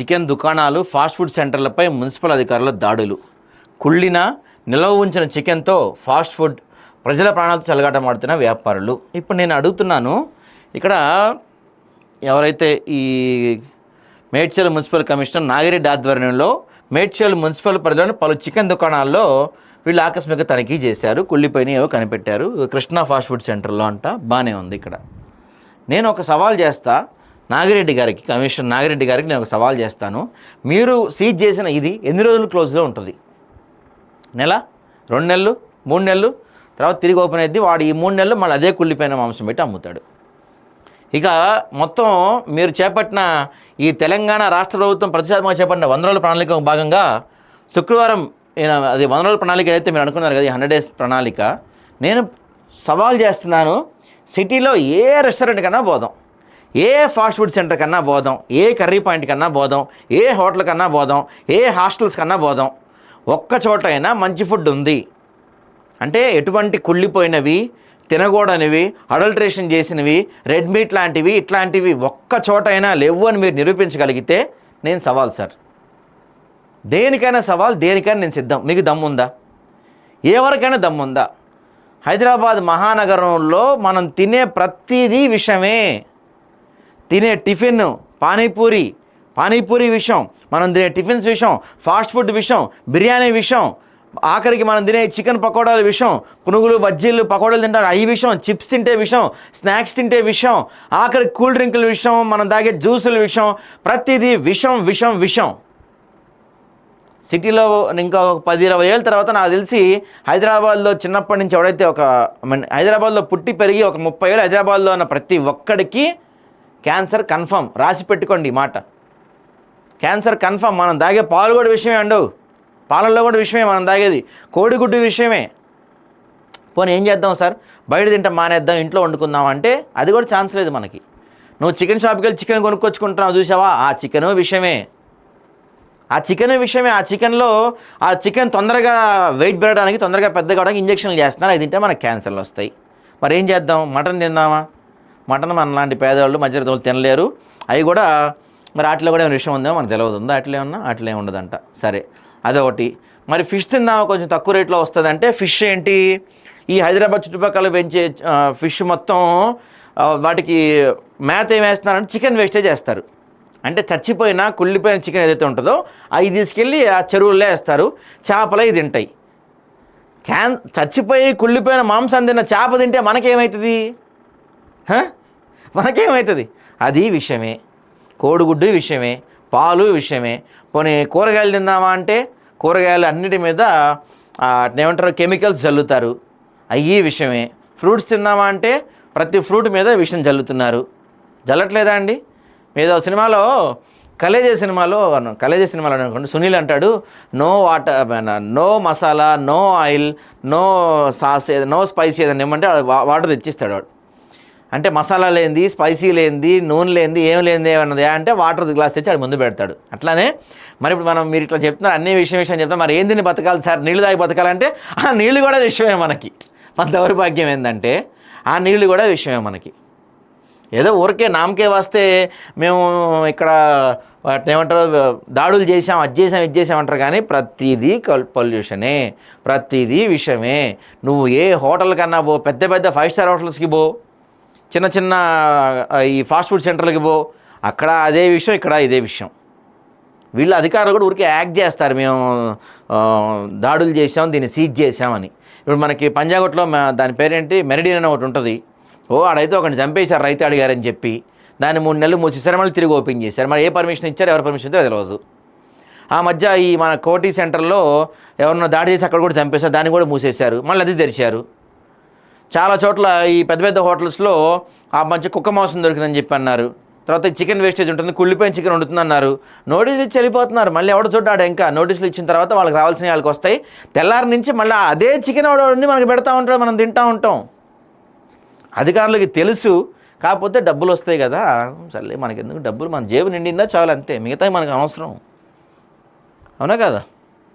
Chicken దుకాణాలు fast food సెంటర్లపై municipal అధికారుల దాడులు. కుళ్ళిన నిల్వ ఉంచిన చికెన్తో ఫాస్ట్ ఫుడ్ ప్రజల ప్రాణాలతో చెలగాటమాడుతున్న వ్యాపారులు. ఇప్పుడు నేను అడుగుతున్నాను ఇక్కడ ఎవరైతే ఈ మేడ్చల్ మున్సిపల్ కమిషనర్ నాగిరెడ్డి ఆధ్వర్యంలో మేడ్చల్ మున్సిపల్ పరిధిలోని పలు చికెన్ దుకాణాల్లో వీళ్ళు ఆకస్మిక తనిఖీ చేశారు కుళ్ళిపోయిన ఏవో కనిపెట్టారు. కృష్ణా ఫాస్ట్ ఫుడ్ సెంటర్లో అంట బాగానే ఉంది ఇక్కడ. నేను ఒక సవాల్ చేస్తా నాగిరెడ్డి గారికి కమిషనర్ నాగిరెడ్డి గారికి నేను ఒక సవాల్ చేస్తాను. మీరు సీజ్ చేసిన ఇది ఎన్ని రోజులు క్లోజ్లో ఉంటుంది? నెల? రెండు నెలలు? మూడు నెలలు? తర్వాత తిరిగి ఓపెన్ అయింది వాడు ఈ మూడు నెలలు మళ్ళీ అదే కుళ్ళిపోయిన మాంసం పెట్టి అమ్ముతాడు. ఇక మొత్తం మీరు చేపట్టిన ఈ తెలంగాణ రాష్ట్ర ప్రభుత్వం ప్రతిష్టాత్మకంగా చేపట్టిన వంద రోజుల ప్రణాళిక భాగంగా శుక్రవారం అది వంద రోజుల ప్రణాళిక ఏదైతే మీరు అనుకున్నారు కదా ఈ హండ్రెడ్ డేస్ ప్రణాళిక నేను సవాల్ చేస్తున్నాను సిటీలో ఏ రెస్టారెంట్ కన్నా పోదాం ఏ ఫాస్ట్ ఫుడ్ సెంటర్ కన్నా పోదాం ఏ కర్రీ పాయింట్ కన్నా పోదాం ఏ హోటల్ కన్నా పోదాం ఏ హాస్టల్స్ కన్నా పోదాం ఒక్క చోట అయినా మంచి ఫుడ్ ఉంది. అంటే ఎటువంటి కుళ్ళిపోయినవి తినకూడనివి అడల్ట్రేషన్ చేసినవి రెడ్ మీట్ లాంటివి ఇట్లాంటివి ఒక్క చోటైనా లేవు అని మీరు నిరూపించగలిగితే నేను సవాల్ సార్. దేనికైనా సవాల్ దేనికైనా నేను సిద్ధం. మీకు దమ్ముందా ఎవరికైనా దమ్ముందా హైదరాబాద్ మహానగరంలో మనం తినే ప్రతిదీ విషమే తినే టిఫిన్ పానీపూరి పానీపూరి విషయం మనం తినే టిఫిన్స్ విషయం ఫాస్ట్ ఫుడ్ విషయం బిర్యానీ విషయం ఆఖరికి మనం తినే చికెన్ పకోడాల విషయం పునుగులు బజ్జీలు పకోడాలు తింటారు అవి విషయం చిప్స్ తింటే విషయం స్నాక్స్ తింటే విషయం ఆఖరి కూల్ డ్రింకుల విషయం మనం తాగే జ్యూసుల విషయం ప్రతిదీ విషం విషం విషం. సిటీలో ఇంకా ఒక పది ఇరవై ఏళ్ళ తర్వాత నాకు తెలిసి హైదరాబాద్లో చిన్నప్పటి నుంచి ఎవడైతే ఒక I హైదరాబాద్లో పుట్టి పెరిగి ఒక ముప్పై ఏళ్ళు హైదరాబాద్లో ఉన్న ప్రతి ఒక్కడికి క్యాన్సర్ కన్ఫర్మ్. రాసి పెట్టుకోండి మాట. Cancer confirm. మనం తాగే పాలు కూడా విషయమే అండు. పాలల్లో కూడా విషయమే మనం తాగేది. కోడిగుడ్డు విషయమే. పోనీ ఏం చేద్దాం సార్? బయట తింటాం మానేద్దాం ఇంట్లో వండుకుందాం అంటే అది కూడా ఛాన్స్ లేదు మనకి. నువ్వు చికెన్ షాప్కి వెళ్ళి చికెన్ కొనుక్కొచ్చుకుంటున్నావు చూసావా? ఆ చికెన్ విషయమే. ఆ చికెన్ విషయమే. ఆ చికెన్లో ఆ చికెన్ తొందరగా వెయిట్ పెరగడానికి తొందరగా పెద్ద కావడానికి ఇంజక్షన్లు చేస్తున్నారు. అది తింటే మనకు క్యాన్సర్లు వస్తాయి. మరి ఏం చేద్దాం? మటన్ తిందామా? మటన్ మన లాంటి పేదవాళ్ళు మధ్యతరగతి తినలేరు. అవి కూడా మరి వాటిలో కూడా ఏమైనా విషయం ఉందేమో మనకు తెలియదు ఉందా? అట్లే ఉన్నా అట్లే ఉండదంట. సరే అదొకటి. మరి ఫిష్ తిందామా? కొంచెం తక్కువ రేట్లో వస్తుందంటే ఫిష్ ఏంటి? ఈ హైదరాబాద్ చుట్టుపక్కల పెంచే ఫిష్ మొత్తం వాటికి మేత ఏం వేస్తున్నారంటే చికెన్ వేస్టేజ్ చేస్తారు అంటే చచ్చిపోయిన కుళ్ళిపోయిన చికెన్ ఏదైతే ఉంటుందో అవి తీసుకెళ్ళి ఆ చెరువుల్లో వేస్తారు. చేపలు అవి తింటాయి. క్యాన్ చచ్చిపోయి కుళ్ళిపోయిన మాంసం తిన్న చేప తింటే మనకేమవుతుంది మనకేమవుతుంది అది విషయమే. కోడిగుడ్డు విషయమే. పాలు విషయమే. కొన్ని కూరగాయలు తిందామా అంటే కూరగాయలు అన్నిటి మీద ఏమంటారు కెమికల్స్ చల్లుతారు అయ్యి విషయమే. ఫ్రూట్స్ తిందామా అంటే ప్రతి ఫ్రూట్ మీద విషయం చల్లుతున్నారు జల్లట్లేదా అండి? ఏదో సినిమాలో కలేజే సినిమాలో కలేజే సినిమాలో అనుకోండి సునీల్ అంటాడు no water no masala no oil no sauce no spicy ఏదైనా ఏమంటే వాటర్ తెచ్చిస్తాడు వాడు. అంటే మసాలా లేనిది స్పైసీ లేనిది నూనె లేనిది ఏం లేనిది ఏమన్నది? అంటే వాటర్ గ్లాస్ తెచ్చి అది ముందు పెడతాడు. అట్లానే మరి ఇప్పుడు మనం మీరు ఇట్లా చెప్తున్నారు అన్ని విషయం విషయం చెప్తాం మరి ఏంది బతకాలి సార్? నీళ్ళు తాగి బతకాలంటే ఆ నీళ్ళు కూడా విషయమే మనకి. మన దౌర్భాగ్యం ఏంటంటే ఆ నీళ్ళు కూడా విషయమే మనకి. ఏదో ఊరికే నామకే వస్తే మేము ఇక్కడ వాటిని ఏమంటారు దాడులు చేసాం అది చేసాం ఇది చేసాం అంటారు కానీ ప్రతిదీ పొల్యూషనే ప్రతిదీ విషయమే. నువ్వు ఏ హోటల్ కన్నా పో పెద్ద పెద్ద ఫైవ్ స్టార్ హోటల్స్కి పో. చిన్న చిన్న ఈ ఫాస్ట్ ఫుడ్ సెంటర్లకి పో. అక్కడ అదే విషయం ఇక్కడ ఇదే విషయం. వీళ్ళు అధికారులు కూడా ఊరికే యాక్ట్ చేస్తారు. మేము దాడులు చేసాం దీన్ని సీజ్ చేసామని ఇప్పుడు మనకి పంజాగుట్లో మా- దాని పేరేంటి? మెరిడియన్ అని ఒకటి ఉంటుంది. ఓ ఆడైతే ఒకటి చంపేశారు రైతు అడిగారని చెప్పి. దాన్ని మూడు నెలలు మూసేసారు మళ్ళీ తిరిగి ఓపెన్ చేశారు. మరి ఏ పర్మిషన్ ఇచ్చారు? ఎవరు పర్మిషన్ ఇచ్చారో తెలియదు ఆ మధ్య ఈ మన కోటి సెంటర్లో ఎవరన్నా దాడి చేసి అక్కడ కూడా చంపేశారు దాన్ని కూడా మూసేశారు. మళ్ళీ అది తెరిచారు. చాలా చోట్ల ఈ పెద్ద పెద్ద హోటల్స్లో ఆ మంచి కుక్క మాంసం దొరికిందని చెప్పి అన్నారు తర్వాత చికెన్ వేస్టేజ్ ఉంటుంది కుళ్ళిపోయిన చికెన్ వండుతుంది అన్నారు నోటీసులు ఇచ్చి వెళ్ళిపోతున్నారు మళ్ళీ ఎవడ చూడ్డాడు ఇంకా. నోటీసులు ఇచ్చిన తర్వాత వాళ్ళకి రావాల్సిన వాళ్ళకి వస్తాయి. తెల్లారి నుంచి మళ్ళీ అదే చికెన్ ఎవడ మనకి పెడతా ఉంటాడు మనం తింటా ఉంటాం. అధికారులకి తెలుసు కాకపోతే డబ్బులు వస్తాయి కదా. సర్లే మనకి ఎందుకు డబ్బులు? మన జేబు నిండిందా చాలు అంతే మిగతా మనకు అనవసరం. అవునా కదా?